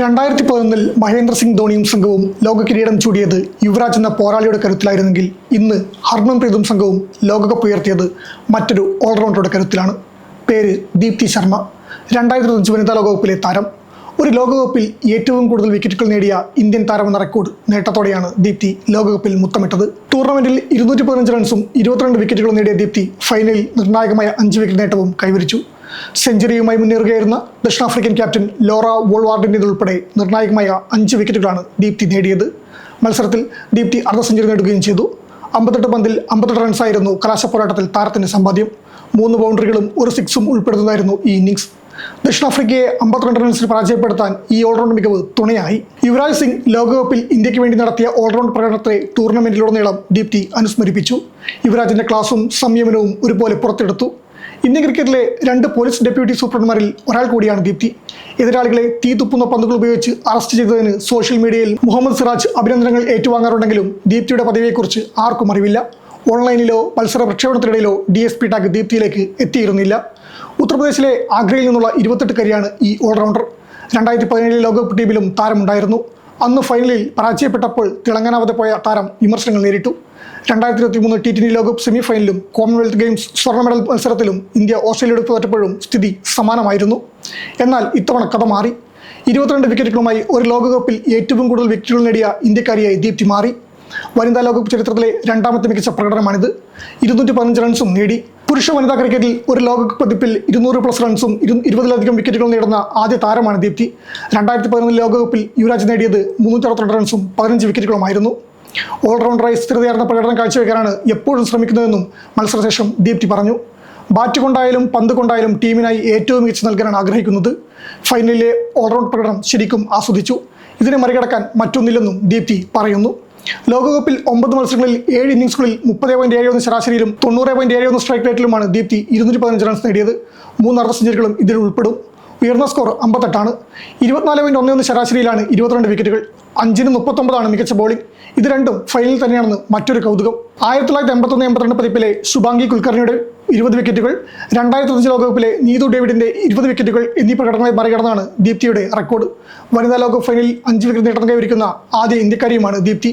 രണ്ടായിരത്തി പതിനൊന്നിൽ മഹേന്ദ്ര സിംഗ് ധോണിയും സംഘവും ലോക കിരീടം ചൂടിയത് യുവരാജ് എന്ന പോരാളിയുടെ കരുത്തിലായിരുന്നെങ്കിൽ ഇന്ന് ഹർമൻപ്രീതും സംഘവും ലോകകപ്പ് ഉയർത്തിയത് മറ്റൊരു ഓൾറൗണ്ടറുടെ കരുത്തിലാണ്. പേര് ദീപ്തി ശർമ്മ. രണ്ടായിരത്തി അഞ്ച് വനിതാ ലോകകപ്പിലെ താരം. ഒരു ലോകകപ്പിൽ ഏറ്റവും കൂടുതൽ വിക്കറ്റുകൾ നേടിയ ഇന്ത്യൻ താരമെന്ന റെക്കോർഡ് നേട്ടത്തോടെയാണ് ദീപ്തി ലോകകപ്പിൽ മുത്തമിട്ടത്. ടൂർണമെന്റിൽ ഇരുന്നൂറ്റി പതിനഞ്ച് റൺസും ഇരുപത്തിരണ്ട് വിക്കറ്റുകളും നേടിയ ദീപ്തി ഫൈനലിൽ നിർണായകമായ അഞ്ച് വിക്കറ്റ് നേട്ടവും കൈവരിച്ചു. സെഞ്ചുറിയുമായി മുന്നേറുകയായിരുന്ന ദക്ഷിണാഫ്രിക്കൻ ക്യാപ്റ്റൻ ലോറ വോൾവാർഡിന്റെതുൾപ്പെടെ നിർണായകമായ അഞ്ച് വിക്കറ്റുകളാണ് ദീപ്തി നേടിയത്. മത്സരത്തിൽ ദീപ്തി അർദ്ധ സെഞ്ചുറി നേടുകയും ചെയ്തു. അമ്പത്തെട്ട് പന്തിൽ അമ്പത്തെട്ട് റൺസായിരുന്നു കലാശ പോരാട്ടത്തിൽ താരത്തിന് സമ്പാദ്യം. മൂന്ന് ബൗണ്ടറികളും ഒരു സിക്സും ഉൾപ്പെടുന്നതായിരുന്നു ഈ ഇന്നിങ്സ് ദക്ഷിണാഫ്രിക്കയെ അമ്പത്തിരണ്ട് റൺസിൽ പരാജയപ്പെടുത്താൻ ഈ ഓൾറൗണ്ട് മികവ് തുണയായി. യുവരാജ് സിംഗ് ലോകകപ്പിൽ ഇന്ത്യയ്ക്ക് വേണ്ടി നടത്തിയ ഓൾറൗണ്ട് പ്രകടനത്തെ ടൂർണമെന്റിലുടനീളം ദീപ്തി അനുസ്മരിപ്പിച്ചു. യുവരാജിന്റെ ക്ലാസും സംയമനവും ഒരുപോലെ പുറത്തെടുത്തു. ഇന്ത്യൻ ക്രിക്കറ്റിലെ രണ്ട് പോലീസ് ഡെപ്യൂട്ടി സൂപ്രണ്ടുമാരിൽ ഒരാൾ കൂടിയാണ് ദീപ്തി. എതിരാളികളെ തീ തുപ്പുന്ന പന്തുകൾ ഉപയോഗിച്ച് അറസ്റ്റ് ചെയ്തതിന് സോഷ്യൽ മീഡിയയിൽ മുഹമ്മദ് സിറാജ് അഭിനന്ദനങ്ങൾ ഏറ്റുവാങ്ങാറുണ്ടെങ്കിലും ദീപ്തിയുടെ പദവിയെക്കുറിച്ച് ആർക്കും അറിവില്ല. ഓൺലൈനിലോ മത്സര പ്രക്ഷേപണത്തിനിടയിലോ ഡി എസ് പി ടാഗ് ദീപ്തിയിലേക്ക് എത്തിയിരുന്നില്ല. ഉത്തർപ്രദേശിലെ ആഗ്രയിൽ നിന്നുള്ള ഇരുപത്തെട്ടുകാരിയാണ് ഈ ഓൾറൗണ്ടർ. രണ്ടായിരത്തി പതിനേഴിലെ ലോകകപ്പ് ടീമിലും താരമുണ്ടായിരുന്നു. അന്ന് ഫൈനലിൽ പരാജയപ്പെട്ടപ്പോൾ തിളങ്ങാനാവാതെ പോയ താരം വിമർശനങ്ങൾ നേരിട്ടു. രണ്ടായിരത്തി ഇരുപത്തി മൂന്ന് ടി ട്വന്റി ലോകകപ്പ് സെമി ഫൈനലിലും കോമൺവെൽത്ത് ഗെയിംസ് സ്വർണ മെഡൽ മത്സരത്തിലും ഇന്ത്യ ഓസ്ട്രേലിയയോട് തോറ്റപ്പോഴും സ്ഥിതി സമാനമായിരുന്നു. എന്നാൽ ഇത്തവണ കഥ മാറി. ഇരുപത്തിരണ്ട് വിക്കറ്റുകളുമായി ഒരു ലോകകപ്പിൽ ഏറ്റവും കൂടുതൽ വിക്കറ്റുകൾ നേടിയ ഇന്ത്യക്കാരിയായി ദീപ്തി മാറി. വനിതാ ലോകകപ്പ് ചരിത്രത്തിലെ രണ്ടാമത്തെ മികച്ച പ്രകടനമാണിത്. ഇരുന്നൂറ്റി പതിനഞ്ച് റൺസും നേടി. പുരുഷ വനിതാ ക്രിക്കറ്റിൽ ഒരു ലോകകപ്പ് പതിപ്പിൽ ഇരുന്നൂറ് പ്ലസ് റൺസും ഇരു ഇരുപതിലധികം വിക്കറ്റുകൾ നേടുന്ന ആദ്യ താരമാണ് ദീപ്തി. രണ്ടായിരത്തി പതിനൊന്നിൽ ലോകകപ്പിൽ യുവരാജ് നേടിയത് മുന്നൂറ്റി അറുപത്തിരണ്ട് റൺസും പതിനഞ്ച് വിക്കറ്റുകളുമായിരുന്നു ഓൾറൗണ്ടറായി സ്ഥിരതയാർന്ന പ്രകടനം കാഴ്ചവെക്കാനാണ് എപ്പോഴും ശ്രമിക്കുന്നതെന്നും മത്സരശേഷം ദീപ്തി പറഞ്ഞു. ബാറ്റ് കൊണ്ടായാലും പന്ത് കൊണ്ടായാലും ടീമിനായി ഏറ്റവും മികച്ച നൽകാനാണ് ആഗ്രഹിക്കുന്നത്. ഫൈനലിലെ ഓൾറൗണ്ട് പ്രകടനം ശരിക്കും ആസ്വദിച്ചു. ഇതിനെ മറികടക്കാൻ മറ്റൊന്നില്ലെന്നും ദീപ്തി പറയുന്നു. ലോകകപ്പിൽ ഒമ്പത് മത്സരങ്ങളിൽ ഏഴ് ഇന്നിംഗ്സുകളിൽ മുപ്പത് പോയിന്റ് ഏഴ് ഒന്ന് ശരാശരിയിലും തൊണ്ണൂറ് പോയിന്റ് ഏഴ് ഒന്ന് സ്ട്രൈക്ക് റേറ്റിലുമാണ് ദീപ്തി ഇരുന്നൂറ്റി പതിനഞ്ച് റൺസ് നേടിയത്. മൂന്ന് അർദ്ധ സെഞ്ചുറികളും ഇതിൽ ഉൾപ്പെടും. ഉയർന്ന സ്കോർ അമ്പത്തെട്ടാണ്. ഇരുപത്തിനാല് പോയിന്റ് ഒന്ന് ഒന്ന് ശരാശരിയിലാണ് ഇരുപത്തിരണ്ട് വിക്കറ്റുകൾ അഞ്ചിന് മുപ്പത്തൊമ്പതാണ് മികച്ച ബോളിംഗ് ഇത് രണ്ടും ഫൈനലിൽ തന്നെയാണെന്ന് മറ്റൊരു കൗതുകം. ആയിരത്തി തൊള്ളായിരത്തി എൺപത്തൊന്ന് എൺപത്തിരണ്ട് പതിപ്പിലെ ശുഭാംഗി കുൽക്കർണിയുടെ ഇരുപത് വിക്കറ്റുകൾ രണ്ടായിരത്തി അഞ്ച് ലോകകപ്പിലെ നീതു ഡേവിഡിന്റെ ഇരുപത് വിക്കറ്റുകൾ എന്നീ പ്രകടനങ്ങളെ മറികടന്നാണ് ദീപ്തിയുടെ റെക്കോർഡ് വനിതാ ലോകകപ്പ് ഫൈനലിൽ അഞ്ച് വിക്കറ്റ് നേട്ടം കൈവരിക്കുന്ന ആദ്യ ഇന്ത്യക്കാരിയുമാണ് ദീപ്തി.